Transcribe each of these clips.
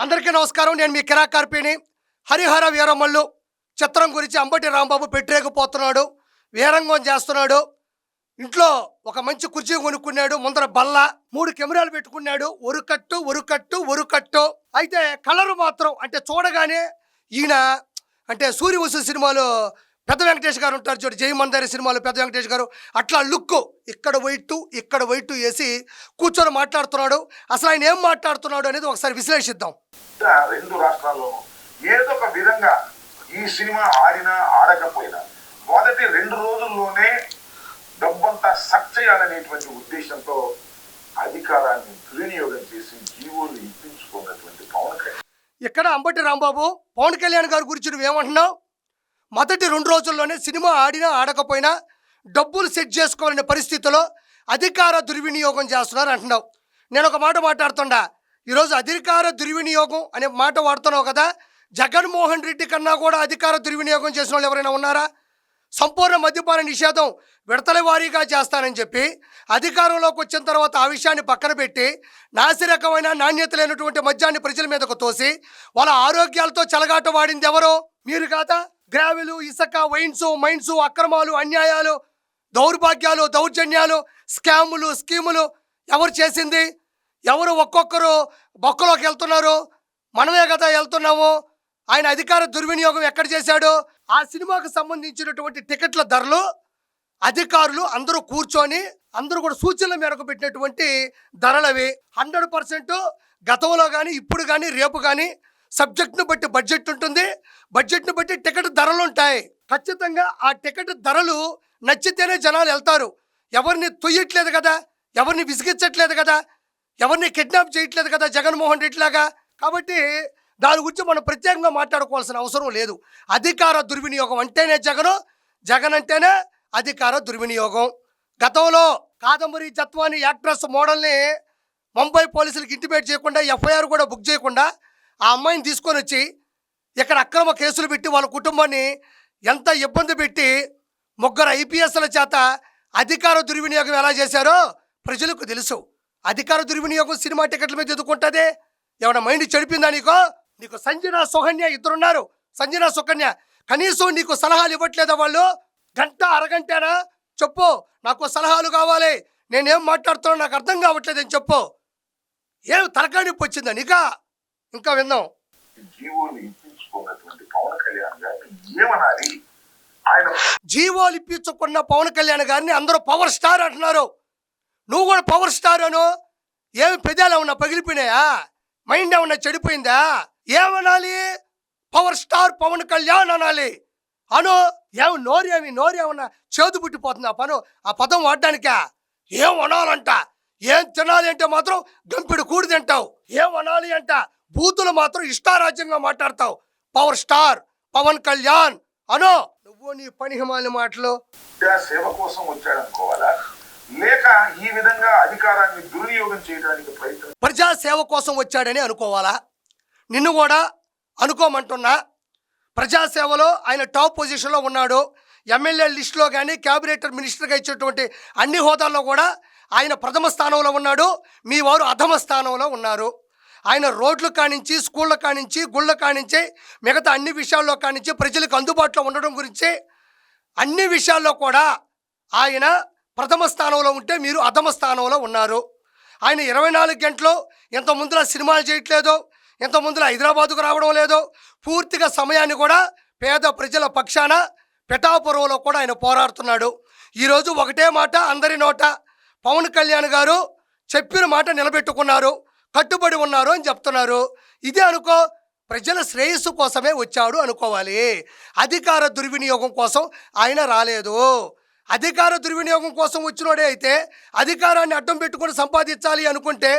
అందరికీ నమస్కారం. నేను మీ కిరాకార్పిని హరిహర వీరమల్లు. చిత్రం గురించి అంబటి రాంబాబు పెట్టేకపోతున్నాడు వీరంగం చేస్తున్నాడు. ఇంట్లో ఒక మంచి కుర్చీ కొనుక్కున్నాడు. ముందర బల్ల మూడు కెమెరాలు పెట్టుకున్నాడు. ఒరుకట్టు ఒరుకట్టు ఒరుకట్టు అయితే కలర్ మాత్రం అంటే చూడగానే ఈయన అంటే సూర్యవంశ సినిమాలో పెద్ద వెంకటేష్ గారు ఉంటారు చూడు జయమందారి సినిమాలో పెద్ద వెంకటేష్ గారు. అట్లా లుక్ ఇక్కడ వైట్ ఇక్కడ వైట్ వేసి కూర్చొని మాట్లాడుతున్నాడు. అసలు ఆయన ఏం మాట్లాడుతున్నాడు అనేది ఒకసారి విశ్లేషిద్దాం. రెండు రాష్ట్రాల్లోనూ ఏదో ఒక విధంగా ఈ సినిమా ఆడినా ఆడకపోయినా మొదటి రెండు రోజుల్లోనే డబ్బంతా సక్ చేయాలనేటువంటి ఉద్దేశంతో అధికారాన్ని దుర్వినియోగం చేసి జీవోలు ఇప్పించుకున్నటువంటి పవన్ కళ్యాణ్. ఇక్కడ అంబటి రాంబాబు పవన్ కళ్యాణ్ గారి గురించి నువ్వేమంటున్నావు? మొదటి రెండు రోజుల్లోనే సినిమా ఆడినా ఆడకపోయినా డబ్బులు సెట్ చేసుకోవాలనే పరిస్థితిలో అధికార దుర్వినియోగం చేస్తున్నారు అంటున్నావు. నేను ఒక మాట మాట్లాడుతుండా. ఈరోజు అధికార దుర్వినియోగం అనే మాట వాడుతున్నావు కదా. జగన్మోహన్ రెడ్డి కన్నా కూడా అధికార దుర్వినియోగం చేసిన వాళ్ళు ఎవరైనా ఉన్నారా? సంపూర్ణ మద్యపాన నిషేధం విడతల వారీగా చేస్తానని చెప్పి అధికారంలోకి వచ్చిన తర్వాత ఆ విషయాన్ని పక్కన పెట్టి నాసిరకమైన నాణ్యత లేనటువంటి మద్యాన్ని ప్రజల మీదకు తోసి వాళ్ళ ఆరోగ్యాలతో చెలగాట వాడింది ఎవరో? మీరు కాదా? గ్రావెలు ఇసుక వైన్స్ మైన్స్ అక్రమాలు అన్యాయాలు దౌర్భాగ్యాలు దౌర్జన్యాలు స్కాములు స్కీములు ఎవరు చేసింది? ఎవరు ఒక్కొక్కరు బొక్కలోకి వెళ్తున్నారు? మనమే కదా వెళ్తున్నాము. ఆయన అధికార దుర్వినియోగం ఎక్కడ చేశాడు? ఆ సినిమాకు సంబంధించినటువంటి టికెట్ల ధరలు అధికారులు అందరూ కూర్చొని అందరూ కూడా సూచనల మేరకు పెట్టినటువంటి ధరలవి. హండ్రెడ్ పర్సెంట్ గతంలో కానీ ఇప్పుడు కానీ రేపు కానీ సబ్జెక్ట్ను బట్టి బడ్జెట్ ఉంటుంది. బడ్జెట్ను బట్టి టికెట్ ధరలు ఉంటాయి. ఖచ్చితంగా ఆ టికెట్ ధరలు నచ్చితేనే జనాలు వెళ్తారు. ఎవరిని తొయ్యట్లేదు కదా? ఎవరిని విసిగించట్లేదు కదా? ఎవరిని కిడ్నాప్ చేయట్లేదు కదా జగన్మోహన్ రెడ్డి లాగా? కాబట్టి దాని గురించి మనం ప్రత్యేకంగా మాట్లాడుకోవాల్సిన అవసరం లేదు. అధికార దుర్వినియోగం అంటేనే జగను జగన్ అంటేనే అధికార దుర్వినియోగం. గతంలో కాదంబరి జత్వాని యాక్ట్రెస్ మోడల్ని ముంబై పోలీసులకు ఇంటిమేట్ చేయకుండా ఎఫ్ఐఆర్ కూడా బుక్ చేయకుండా ఆ అమ్మాయిని తీసుకొని వచ్చి ఇక్కడ అక్రమ కేసులు పెట్టి వాళ్ళ కుటుంబాన్ని ఎంత ఇబ్బంది పెట్టి ముగ్గురు ఐపీఎస్ల చేత అధికార దుర్వినియోగం ఎలా చేశారో ప్రజలకు తెలుసు. అధికార దుర్వినియోగం సినిమా టికెట్ల మీద ఎదుర్కొంటుంది. ఏమైనా మైండ్ చెడిపిందా నీకో? నీకు సంజన సుకన్య ఇద్దరున్నారు. సంజన సుకన్య కనీసం నీకు సలహాలు ఇవ్వట్లేదా వాళ్ళు? గంట అరగంటేనా? చెప్పు. నాకు సలహాలు కావాలి. నేనేం మాట్లాడుతున్నా నాకు అర్థం కావట్లేదని చెప్పు. ఏం తలకాయ వచ్చిందా నీకా? ఇంకా విందాం జీవోలు ఇప్పించుకున్నటువంటి పవన్ కళ్యాణ్ గారిని ఏమనాలి? ఆయన జీవోలు ఇప్పించుకున్న పవన్ కళ్యాణ్ గారిని అందరూ పవర్ స్టార్ అంటున్నారు. నువ్వు కూడా పవర్ స్టార్ అను. ఏమి పెదాలు ఏమన్నా పగిలిపోయినాయా? మైండ్ ఏమన్నా చెడిపోయిందా? ఏమనాలి? పవర్ స్టార్ పవన్ కళ్యాణ్ అనాలి. అను. ఏమి నోరు ఏమి నోరు ఏమన్నా చేదు పుట్టిపోతుంది ఆ పను? ఆ పదం వాడడానికా? ఏం అనాలంట ఏం తినాలి అంటే మాత్రం గంపిడి కూడి తింటావు. ఏం అనాలి అంట? బూతులు మాత్రం ఇష్టారాజ్యంగా మాట్లాడతావు. పవర్ స్టార్ పవన్ కళ్యాణ్ అను! నువ్వు నీ పని హిమాలి మాటలు. సేవ కోసం వచ్చాడనుకోవాలా? లేక ఈ విధంగా అధికారాన్ని దుర్వినియోగం చేయడానికి ప్రయత్నం ప్రజా సేవ కోసం వచ్చాడని అనుకోవాలా? నిన్ను కూడా అనుకోమంటున్నా? ప్రజాసేవలో ఆయన టాప్ పొజిషన్లో ఉన్నాడు. ఎమ్మెల్యే లిస్టులో కానీ క్యాబినెట్ మినిస్టర్గా ఇచ్చేటువంటి అన్ని హోదాల్లో కూడా ఆయన ప్రథమ స్థానంలో ఉన్నాడు. మీ వారు అధమ స్థానంలో ఉన్నారు. ఆయన రోడ్లు కానించి స్కూళ్ళ కానించి గుళ్ళ కానించి మిగతా అన్ని విషయాల్లో కానించి ప్రజలకు అందుబాటులో ఉండడం గురించి అన్ని విషయాల్లో కూడా ఆయన ప్రథమ స్థానంలో ఉంటే మీరు అధమ స్థానంలో ఉన్నారు. ఆయన ఇరవై నాలుగు గంటలు ఇంత ముందుల సినిమాలు చేయట్లేదు ఇంత ముందుల హైదరాబాదుకు రావడం లేదు. పూర్తిగా సమయాన్ని కూడా పేద ప్రజల పక్షాన పిఠాపురంలో కూడా ఆయన పోరాడుతున్నాడు. ఈరోజు ఒకటే మాట అందరి నోట పవన్ కళ్యాణ్ గారు చెప్పిన మాట నిలబెట్టుకున్నారు. కట్టుబడి ఉన్నారు అని చెప్తున్నారు. ఇదే అనుకో ప్రజల శ్రేయస్సు కోసమే వచ్చాడు అనుకోవాలి. అధికార దుర్వినియోగం కోసం ఆయన రాలేదు. అధికార దుర్వినియోగం కోసం వచ్చినోడే అయితే అధికారాన్ని అడ్డం పెట్టుకొని సంపాదించాలి అనుకుంటే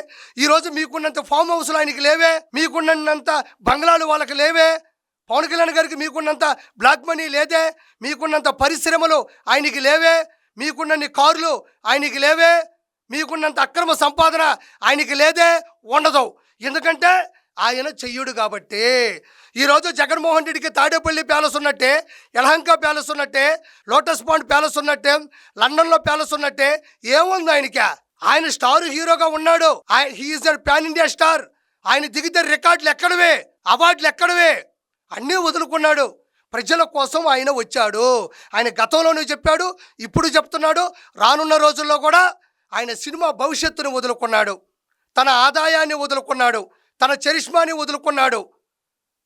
ఈరోజు మీకున్నంత ఫామ్ హౌస్లు ఆయనకి లేవే మీకున్నంత బంగ్లాలు వాళ్ళకి లేవే పవన్ కళ్యాణ్ గారికి మీకున్నంత బ్లాక్ మనీ లేదే మీకున్నంత పరిశ్రమలు ఆయనకి లేవే మీకున్నన్ని కార్లు ఆయనకి లేవే మీకున్నంత అక్రమ సంపాదన ఆయనకి లేదే ఉండదు. ఎందుకంటే ఆయన చెయ్యుడు కాబట్టి. ఈరోజు జగన్మోహన్ రెడ్డికి తాడేపల్లి ప్యాలెస్ ఉన్నట్టే యలహంక ప్యాలెస్ ఉన్నట్టే లోటస్ పాండ్ ప్యాలెస్ ఉన్నట్టే లండన్లో ప్యాలెస్ ఉన్నట్టే ఏముంది ఆయనకి? ఆయన స్టార్ హీరోగా ఉన్నాడు. హీఈస్ ప్యాన్ ఇండియా స్టార్ ఆయన దిగితే రికార్డులు ఎక్కడవే? అవార్డులు ఎక్కడవే? అన్నీ వదులుకున్నాడు. ప్రజల కోసం ఆయన వచ్చాడు. ఆయన గతంలోనూ చెప్పాడు ఇప్పుడు చెప్తున్నాడు. రానున్న రోజుల్లో కూడా ఆయన సినిమా భవిష్యత్తును వదులుకున్నాడు. తన ఆదాయాన్ని వదులుకున్నాడు. తన చరిష్మాని వదులుకున్నాడు.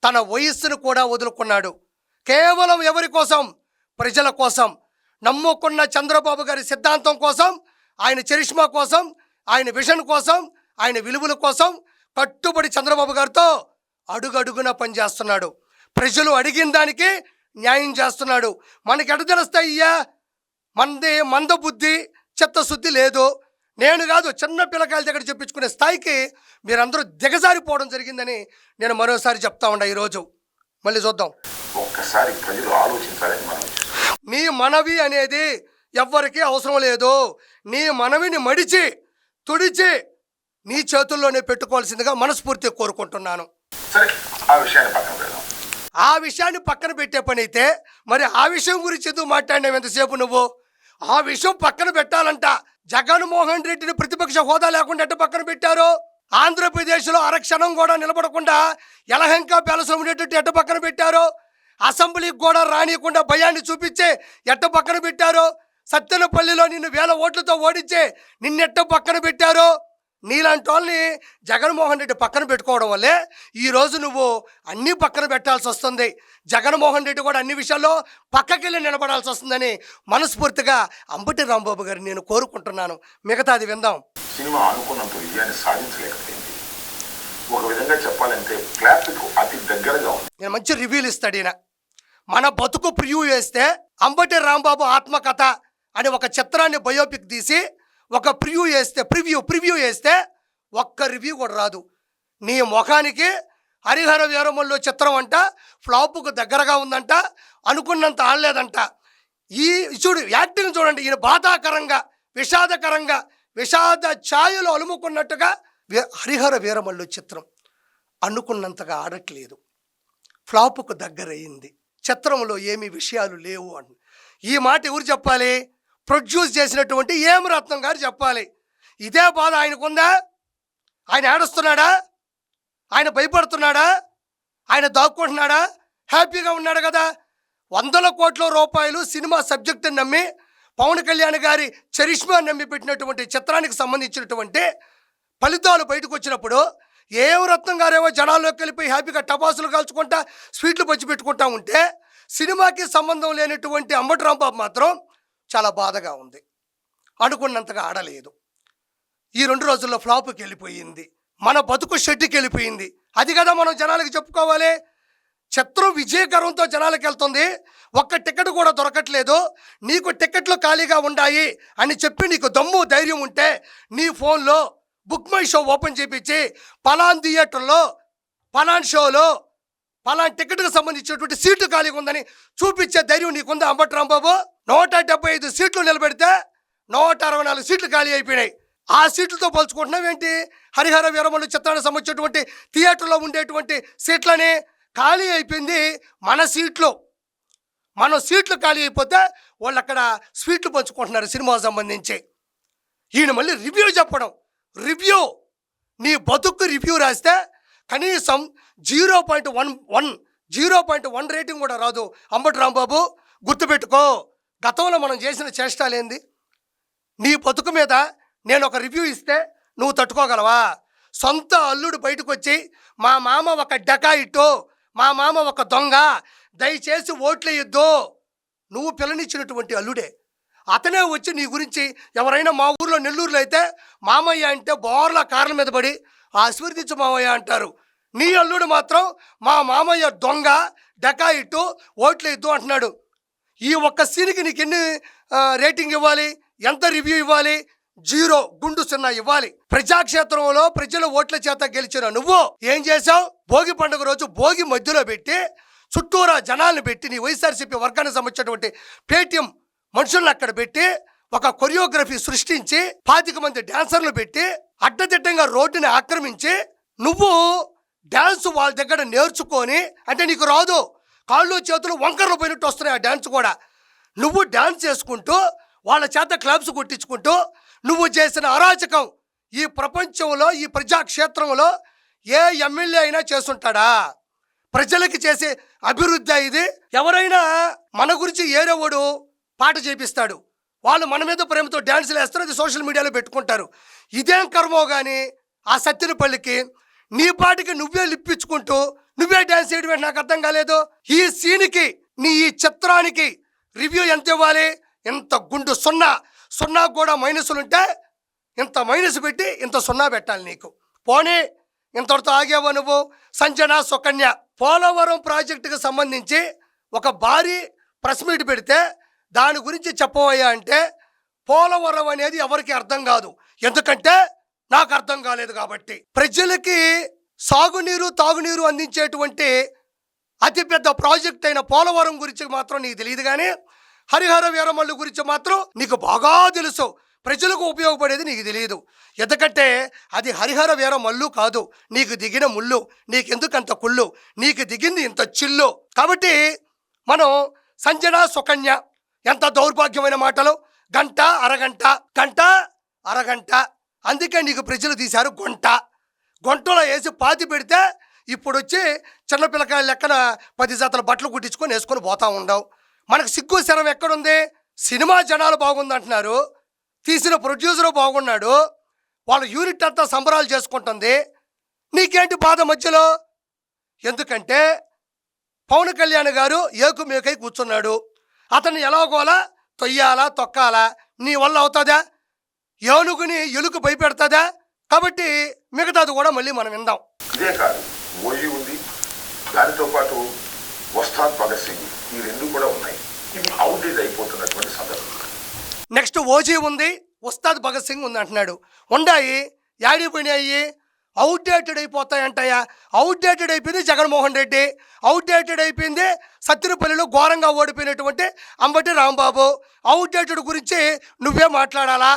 తన వయస్సును కూడా వదులుకున్నాడు. కేవలం ఎవరి కోసం? ప్రజల కోసం. నమ్ముకున్న చంద్రబాబు గారి సిద్ధాంతం కోసం ఆయన చరిష్మా కోసం ఆయన విజన్ కోసం ఆయన విలువల కోసం కట్టుబడి చంద్రబాబు గారితో అడుగడుగున పనిచేస్తున్నాడు. ప్రజలు అడిగిన దానికి న్యాయం చేస్తున్నాడు. మనకి ఎడ తెలుస్తాయి అయ్యా మందబుద్ధి చిత్తశుద్ధి లేదు. నేను కాదు చిన్న పిల్లకాయల దగ్గర చెప్పించుకునే స్థాయికి మీరందరూ దిగజారిపోవడం జరిగిందని నేను మరోసారి చెప్తా ఉండా ఈరోజు. మళ్ళీ చూద్దాం. ఒక్కసారి ప్రజలు ఆలోచించాలని నీ మనవి అనేది ఎవ్వరికీ అవసరం లేదు. నీ మనవిని మడిచి తుడిచి నీ చేతుల్లోనే పెట్టుకోవాల్సిందిగా మనస్ఫూర్తిగా కోరుకుంటున్నాను. సరే ఆ విషయాన్ని పక్కన పెడదాం. ఆ విషయాన్ని పక్కన పెట్టే పని అయితే మరి ఆ విషయం గురించి ఎందుకు మాట్లాడినావు ఎంతసేపు నువ్వు? ఆ విషయం పక్కన పెట్టాలంట. జగన్మోహన్ రెడ్డిని ప్రతిపక్ష హోదా లేకుండా ఎట్ట పక్కన పెట్టారు? ఆంధ్రప్రదేశ్లో అరక్షణం కూడా నిలబడకుండా యలహంక ప్యాలెస్లో ఉండేటట్టు ఎట్ట పక్కన పెట్టారు? అసెంబ్లీకి కూడా రానియకుండా భయాన్ని చూపించే ఎట్ట పక్కన పెట్టారు? సత్తెనపల్లిలో నిన్ను వేల ఓట్లతో ఓడించే నిన్నెట్ట పక్కన పెట్టారు? నీలాంటి వాళ్ళని జగన్మోహన్ రెడ్డి పక్కన పెట్టుకోవడం వల్లే ఈరోజు నువ్వు అన్నీ పక్కన పెట్టాల్సి వస్తుంది. జగన్మోహన్ రెడ్డి కూడా అన్ని విషయాల్లో పక్కకెళ్ళి నిలబడాల్సి వస్తుందని మనస్ఫూర్తిగా అంబటి రాంబాబు గారిని నేను కోరుకుంటున్నాను. మిగతాది విందాం. సినిమా అనుకున్నంత విజయాన్ని సాధించలేకపోయింది. ఒక విధంగా చెప్పాలంటే ఫ్లాప్కు అతి దగ్గరగా ఉంది. నేను మంచి రివ్యూలు ఇస్తాడు ఈయన. మన బతుకు ప్రివ్యూ వేస్తే అంబటి రాంబాబు ఆత్మకథ అని ఒక చిత్రాన్ని బయోపిక్ తీసి ఒక ప్రివ్యూ వేస్తే ప్రివ్యూ ప్రివ్యూ వేస్తే ఒక్క రివ్యూ కూడా రాదు. నీ ముఖానికి హరిహర వీరమల్లో చిత్రం అంట ఫ్లాపుకు దగ్గరగా ఉందంట అనుకున్నంత ఆడలేదంట. ఈ చూడు యాక్టింగ్ చూడండి ఈయన బాధాకరంగా విషాదకరంగా విషాద ఛాయలు అలుముకున్నట్టుగా వీ- హరిహర వీరమల్లు చిత్రం. అనుకున్నంతగా ఆడట్లేదు. ఫ్లాపుకు దగ్గరయ్యింది చిత్రంలో ఏమి విషయాలు లేవు అని. ఈ మాట ఎవరు చెప్పాలి? ప్రొడ్యూస్ చేసినటువంటి ఏం రత్నం గారు చెప్పాలి. ఇదే బాధ ఆయనకుందా? ఆయన ఏడుస్తున్నాడా? ఆయన భయపడుతున్నాడా? ఆయన దాక్కుంటున్నాడా? హ్యాపీగా ఉన్నాడు కదా. వందల కోట్ల రూపాయలు సినిమా సబ్జెక్టుని నమ్మి పవన్ కళ్యాణ్ గారి చరిష్మా నమ్మి పెట్టినటువంటి చిత్రానికి సంబంధించినటువంటి ఫలితాలు బయటకు వచ్చినప్పుడు ఏం రత్నం గారేమో జనాల్లోకి వెళ్ళిపోయి హ్యాపీగా టపాసులు కాల్చుకుంటా స్వీట్లు పంచి పెట్టుకుంటా ఉంటే సినిమాకి సంబంధం లేనటువంటి అంబటి రాంబాబు మాత్రం చాలా బాధగా ఉంది. అనుకున్నంతగా ఆడలేదు. ఈ రెండు రోజుల్లో ఫ్లాప్కి వెళ్ళిపోయింది. మన బతుకు షెడ్డుకి వెళ్ళిపోయింది. అది కదా మనం జనాలకి చెప్పుకోవాలి. చిత్రం విజయకరంతో జనాలకు వెళ్తుంది. ఒక్క టికెట్ కూడా దొరకట్లేదు. నీకు టికెట్లు ఖాళీగా ఉన్నాయి అని చెప్పి నీకు దమ్ము ధైర్యం ఉంటే నీ ఫోన్లో బుక్ మై షో ఓపెన్ చేపించి పలాన్ థియేటర్లో పలాన్ షోలో పలానా టికెట్కి సంబంధించినటువంటి సీటు ఖాళీగా ఉందని చూపించే ధైర్యం నీకుందా అంబటి రాంబాబు నూట డెబ్బై ఐదు సీట్లు నిలబెడితే నూట అరవై నాలుగు సీట్లు ఖాళీ అయిపోయినాయి. ఆ సీట్లతో పోల్చుకుంటున్నావేంటి హరిహర వీరమల్లు చిత్రానికి సంబంధించినటువంటి థియేటర్లో ఉండేటువంటి సీట్లని ఖాళీ అయిపోయింది మన సీట్లు. మన సీట్లు ఖాళీ అయిపోతే వాళ్ళు అక్కడ స్వీట్లు పంచుకుంటున్నారు సినిమా సంబంధించి. ఈయన మళ్ళీ రివ్యూ చెప్పడం. రివ్యూ. నీ బతుకు రివ్యూ రాస్తే కనీసం zero point one one zero point one rating కూడా రాదు. అంబటి రాంబాబు గుర్తుపెట్టుకో గతంలో మనం చేసిన చేష్టాలేంది? నీ బతుకు మీద నేను ఒక రివ్యూ ఇస్తే నువ్వు తట్టుకోగలవా? సొంత అల్లుడు బయటకు వచ్చి మా మామ ఒక డకాయిట్టు మా మామ ఒక దొంగ దయచేసి ఓట్లేయొద్దు. నువ్వు పిల్లనిచ్చినటువంటి అల్లుడే. అతనే వచ్చి నీ గురించి ఎవరైనా మా ఊర్లో నెల్లూరులో అయితే మామయ్య అంటే బోర్ల కార్ల మీద పడి ఆశీర్వదించు మామయ్య అంటారు. నీ అల్లుడు మాత్రం మా మామయ్య దొంగ డకాయిట్టు ఓట్లు ఇద్దు అంటున్నాడు. ఈ ఒక్క సీన్కి నీకు ఎన్ని రేటింగ్ ఇవ్వాలి? ఎంత రివ్యూ ఇవ్వాలి? జీరో గుండు సున్నా ఇవ్వాలి. ప్రజాక్షేత్రంలో ప్రజల ఓట్ల చేత గెలిచిన నువ్వు ఏం చేశావు? భోగి పండుగ రోజు భోగి మధ్యలో పెట్టి చుట్టూరా జనాల్ని పెట్టి నీ వైఎస్ఆర్సీపీ వర్గానికి సంబంధించినటువంటి పేటిఎం మనుషులను అక్కడ పెట్టి ఒక కొరియోగ్రఫీ సృష్టించి పాతిక మంది డాన్సర్లు పెట్టి అడ్డదిడ్డంగా రోడ్డుని ఆక్రమించి నువ్వు డ్యాన్స్ వాళ్ళ దగ్గర నేర్చుకొని అంటే నీకు రాదు కాళ్ళు చేతులు వంకరలు పోయినట్టు వస్తున్నాయి ఆ డ్యాన్స్ కూడా. నువ్వు డ్యాన్స్ చేసుకుంటూ వాళ్ళ చేత క్లబ్స్ కొట్టించుకుంటూ నువ్వు చేసిన అరాచకం ఈ ప్రపంచంలో ఈ ప్రజాక్షేత్రంలో ఏ ఎమ్మెల్యే అయినా చేస్తుంటాడా? ప్రజలకి చేసే అభివృద్ధి ఇది. ఎవరైనా మన గురించి ఏరేవాడు పాట చేపిస్తాడు. వాళ్ళు మన మీద ప్రేమతో డ్యాన్సులు వేస్తారు అది సోషల్ మీడియాలో పెట్టుకుంటారు. ఇదేం కర్మో కానీ ఆ సత్యనపల్లికి నీ పాటికి నువ్వే లిప్పించుకుంటూ నువ్వే డ్యాన్స్ చేయడం నాకు అర్థం కాలేదు. ఈ సీన్కి నీ ఈ చిత్రానికి రివ్యూ ఎంత ఇవ్వాలి? ఇంత గుండు సున్నా? సున్నా కూడా మైనస్లు ఉంటే ఇంత మైనస్ పెట్టి ఇంత సున్నా పెట్టాలి నీకు. పోనీ ఇంతటితో ఆగేవా నువ్వు? సంజన సుకన్య పోలవరం ప్రాజెక్టుకు సంబంధించి ఒక భారీ ప్రెస్ మీట్ పెడితే దాని గురించి చెప్పవయ్యా అంటే పోలవరం అనేది ఎవరికి అర్థం కాదు. ఎందుకంటే నాకు అర్థం కాలేదు కాబట్టి. ప్రజలకి సాగునీరు తాగునీరు అందించేటువంటి అతిపెద్ద ప్రాజెక్ట్ అయిన పోలవరం గురించి మాత్రం నీకు తెలియదు కానీ హరిహర వీరమల్లు గురించి మాత్రం నీకు బాగా తెలుసు. ప్రజలకు ఉపయోగపడేది నీకు తెలియదు ఎందుకంటే అది హరిహర వీర మల్లు కాదు. నీకు దిగిన ముళ్ళు నీకెందుకంత కుళ్ళు? నీకు దిగింది ఇంత చిల్లు. కాబట్టి మనం సంజన సుకన్య ఎంత దౌర్భాగ్యమైన మాటలు. గంట అరగంట గంట అరగంట. అందుకే నీకు ప్రజలు తీశారు గుంట. గుంటలో వేసి పాతి పెడితే ఇప్పుడు వచ్చి చిన్నపిల్లకాయ లెక్కన పది జాతల బట్టలు కుట్టించుకొని వేసుకొని పోతా ఉండవు. మనకు సిగ్గు శరం ఎక్కడుంది? సినిమా జనాలు బాగుందంటున్నారు. తీసిన ప్రొడ్యూసరు బాగున్నాడు. వాళ్ళ యూనిట్ అంతా సంబరాలు చేసుకుంటుంది. నీకేంటి బాధ మధ్యలో? ఎందుకంటే పవన్ కళ్యాణ్ గారు ఏకుమేకై కూర్చున్నాడు. అతన్ని ఎలాగోలా తొయ్యాలా తొక్కాలా? నీ వల్ల అవుతుందా? ఏనుగుని ఎలుక భయపెడతాదా? కాబట్టి మిగతాది కూడా మళ్ళీ మనం విందాం. ఇదే కాదు ఓజీ ఉంది. దానితో పాటు వస్తాద్ భగత్ సింగ్. ఈ రెండు కూడా ఉన్నాయి. ఇవి అవుటేజ్ అయిపోతున్నటువంటి సందర్భం. నెక్స్ట్ ఓజీ ఉంది ఉస్తాద్ భగత్ సింగ్ ఉంది అంటున్నాడు. ఉండాయి యాడిపోయినాయి అవుట్డేటెడ్ అయిపోతాయంటయ్యా. అవుట్డేటెడ్ అయిపోయింది జగన్మోహన్ రెడ్డి. అవుట్డేటెడ్ అయిపోయింది సత్తినపల్లిలో ఘోరంగా ఓడిపోయినటువంటి అంబటి రాంబాబు. అవుట్డేటెడ్ గురించి నువ్వే మాట్లాడాలా?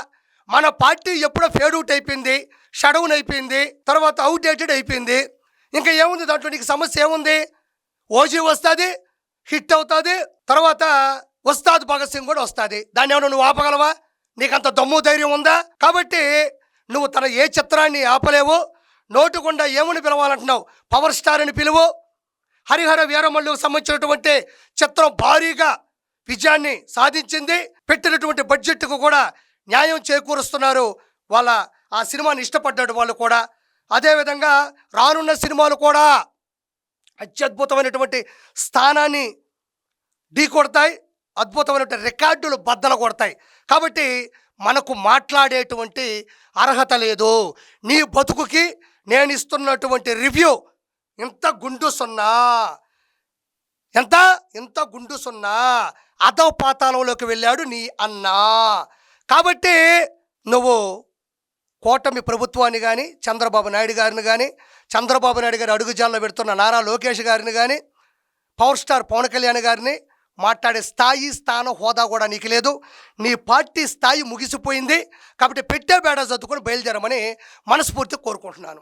మన పార్టీ ఎప్పుడో ఫేడ్ అవుట్ అయిపోయింది షడౌన్ అయిపోయింది తర్వాత అవుట్డేటెడ్ అయిపోయింది. ఇంకా ఏముంది దాంట్లో? నీకు సమస్య ఏముంది? ఓజీ వస్తుంది హిట్ అవుతుంది తర్వాత వస్తాద్ భగత్ సింగ్ కూడా వస్తుంది. దాన్ని ఏమైనా నువ్వు ఆపగలవా? నీకంత దమ్ము ధైర్యం ఉందా? కాబట్టి నువ్వు తన ఏ చిత్రాన్ని ఆపలేవు. నోటుకుండా ఏమని పిలవాలంటున్నావు? పవర్ స్టార్ అని పిలువు. హరిహర వీరమల్లుకు సంబంధించినటువంటి చిత్రం భారీగా విజయాన్ని సాధించింది. పెట్టినటువంటి బడ్జెట్కు కూడా న్యాయం చేకూరుస్తున్నారు. వాళ్ళ ఆ సినిమాని ఇష్టపడ్డాడు వాళ్ళు కూడా. అదేవిధంగా రానున్న సినిమాలు కూడా అత్యద్భుతమైనటువంటి స్థానాన్ని ఢీ కొడతాయి. అద్భుతమైనటువంటి రికార్డులు బద్దలు కొడతాయి. కాబట్టి మనకు మాట్లాడేటువంటి అర్హత లేదు. నీ బతుకుకి నేను ఇస్తున్నటువంటి రివ్యూ ఇంత గుండు సున్నా. ఎంత? ఇంత గుండు సున్నా. అధవ పాతాళంలోకి వెళ్ళాడు నీ అన్నా. కాబట్టి నువ్వు కూటమి ప్రభుత్వాన్ని కానీ చంద్రబాబు నాయుడు గారిని కానీ చంద్రబాబు నాయుడు గారి అడుగుజాల్లో పెడుతున్న నారా లోకేష్ గారిని కానీ పవర్ స్టార్ పవన్ కళ్యాణ్ గారిని మాట్లాడే స్థాయి స్థానం హోదా కూడా నీకు లేదు. నీ పార్టీ స్థాయి ముగిసిపోయింది. కాబట్టి పెట్టే బేడ చదువుకొని బయలుదేరమని మనస్ఫూర్తి కోరుకుంటున్నాను.